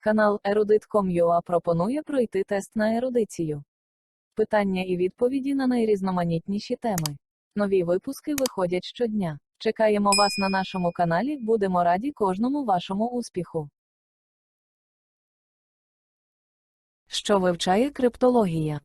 Канал Erudit.com.ua пропонує пройти тест на ерудицію. Питання і відповіді на найрізноманітніші теми. Нові випуски виходять щодня. Чекаємо вас на нашому каналі, будемо раді кожному вашому успіху. Що вивчає криптологія?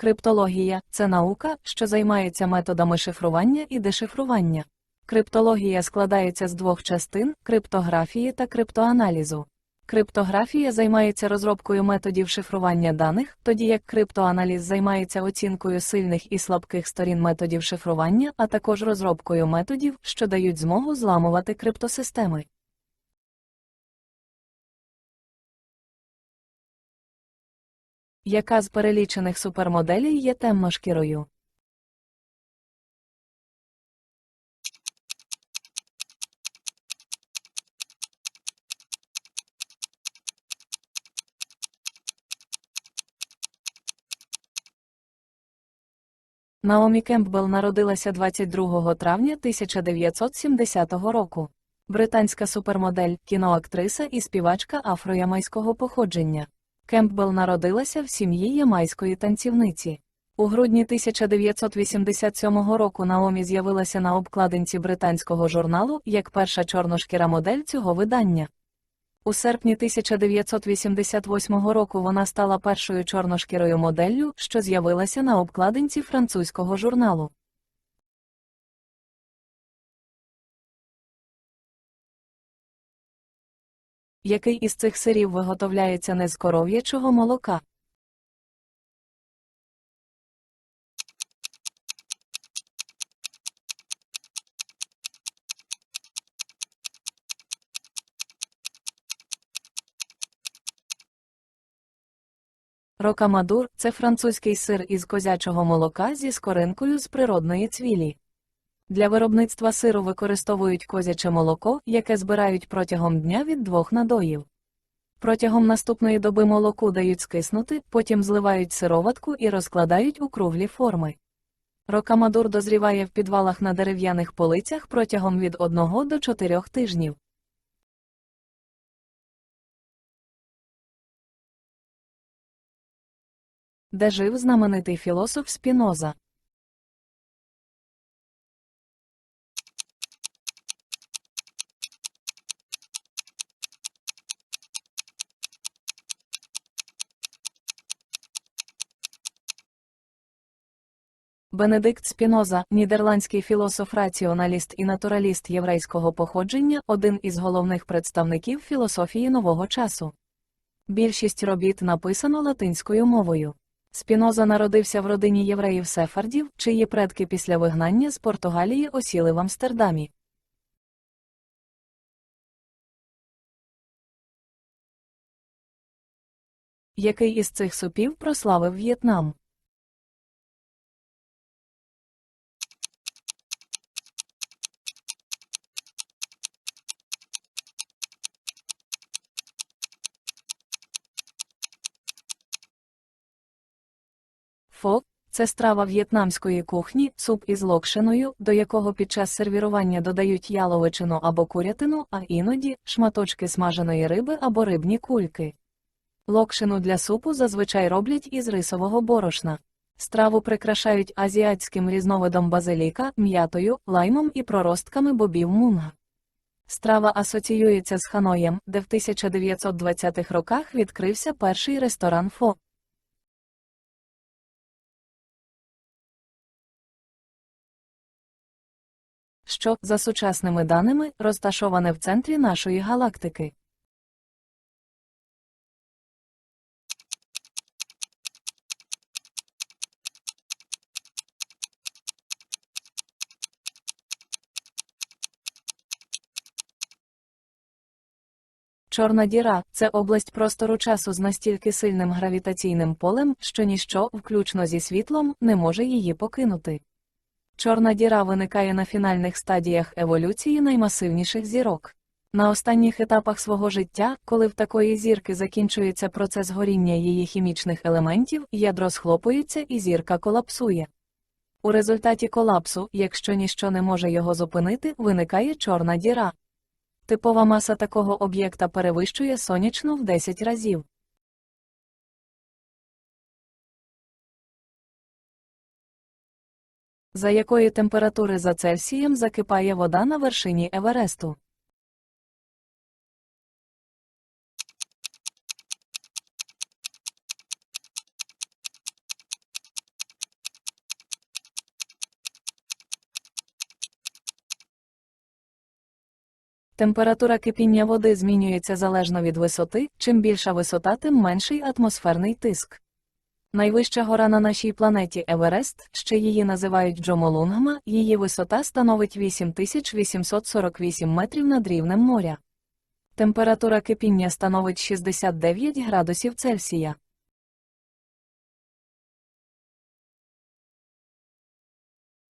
Криптологія це наука, що займається методами шифрування і дешифрування. Криптологія складається з двох частин криптографії та криптоаналізу. Криптографія займається розробкою методів шифрування даних, тоді як криптоаналіз займається оцінкою сильних і слабких сторін методів шифрування, а також розробкою методів, що дають змогу зламувати криптосистеми. Яка з перелічених супермоделей є темношкірою? Наомі Кемпбелл народилася 22 травня 1970 року. Британська супермодель, кіноактриса і співачка афроямайського походження. Кемпбелл народилася в сім'ї ямайської танцівниці. У грудні 1987 року Наомі з'явилася на обкладинці британського журналу як перша чорношкіра модель цього видання. У серпні 1988 року вона стала першою чорношкірою моделлю, що з'явилася на обкладинці французького журналу. Який із цих сирів виготовляється не з коров'ячого молока? Рокамадур – це французький сир із козячого молока зі скоринкою з природної цвілі. Для виробництва сиру використовують козяче молоко, яке збирають протягом дня від двох надоїв. Протягом наступної доби молоку дають скиснути, потім зливають сироватку і розкладають у круглі форми. Рокамадур дозріває в підвалах на дерев'яних полицях протягом від 1 до 4 тижнів. Де жив знаменитий філософ Спіноза? Бенедикт Спіноза, нідерландський філософ-раціоналіст і натураліст єврейського походження, один із головних представників філософії нового часу. Більшість робіт написано латинською мовою. Спіноза народився в родині євреїв-сефардів, чиї предки після вигнання з Португалії осіли в Амстердамі. Який із цих супів прославив В'єтнам? Фо це страва в'єтнамської кухні, суп із локшиною, до якого під час сервірування додають яловичину або курятину, а іноді шматочки смаженої риби або рибні кульки. Локшину для супу зазвичай роблять із рисового борошна. Страву прикрашають азіатським різновидом базиліка, м'ятою, лаймом і проростками бобів мунга. Страва асоціюється з Ханоєм, де в 1920-х роках відкрився перший ресторан Фо. Що, за сучасними даними, розташоване в центрі нашої галактики. Чорна діра це область простору часу з настільки сильним гравітаційним полем, що ніщо, включно зі світлом, не може її покинути. Чорна діра виникає на фінальних стадіях еволюції наймасивніших зірок. На останніх етапах свого життя, коли в такої зірки закінчується процес горіння її хімічних елементів, ядро схлопується і зірка колапсує. У результаті колапсу, якщо ніщо не може його зупинити, виникає чорна діра. Типова маса такого об'єкта перевищує сонячну в 10 разів. За якої температури за Цельсієм закипає вода на вершині Евересту? Температура кипіння води змінюється залежно від висоти, чим більша висота, тим менший атмосферний тиск. Найвища гора на нашій планеті Еверест, ще її називають Джомолунгма, її висота становить 8848 метрів над рівнем моря. Температура кипіння становить 69 градусів Цельсія.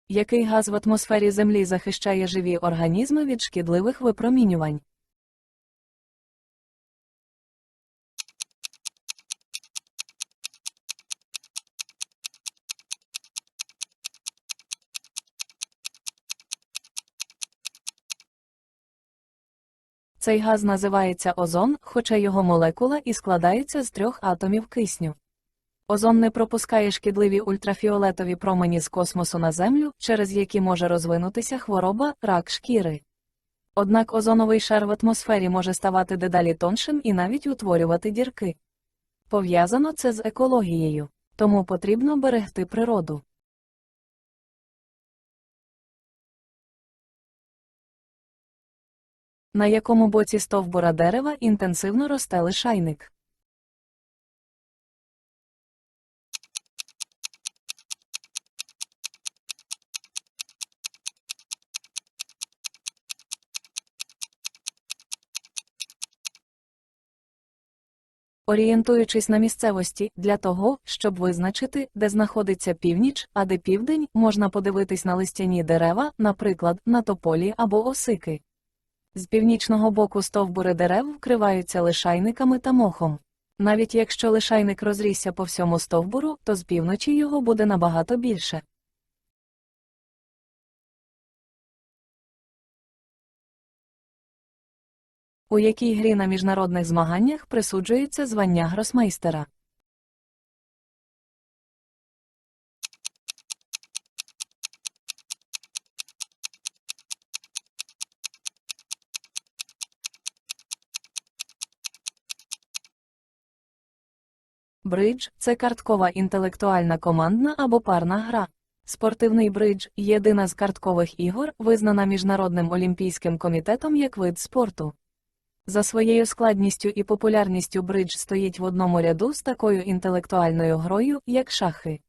Який газ в атмосфері Землі захищає живі організми від шкідливих випромінювань? Цей газ називається озон, хоча його молекула і складається з трьох атомів кисню. Озон не пропускає шкідливі ультрафіолетові промені з космосу на Землю, через які може розвинутися хвороба, рак шкіри. Однак озоновий шар в атмосфері може ставати дедалі тоншим і навіть утворювати дірки. Пов'язано це з екологією, тому потрібно берегти природу. На якому боці стовбура дерева інтенсивно росте лишайник. Орієнтуючись на місцевості, для того, щоб визначити, де знаходиться північ, а де південь, можна подивитись на листяні дерева, наприклад, на тополі або осики. З північного боку стовбури дерев вкриваються лишайниками та мохом. Навіть якщо лишайник розрісся по всьому стовбуру, то з півночі його буде набагато більше. У якій грі на міжнародних змаганнях присуджується звання гросмейстера. Бридж це карткова інтелектуальна командна або парна гра. Спортивний бридж єдина з карткових ігор, визнана Міжнародним олімпійським комітетом як вид спорту. За своєю складністю і популярністю бридж стоїть в одному ряду з такою інтелектуальною грою, як шахи.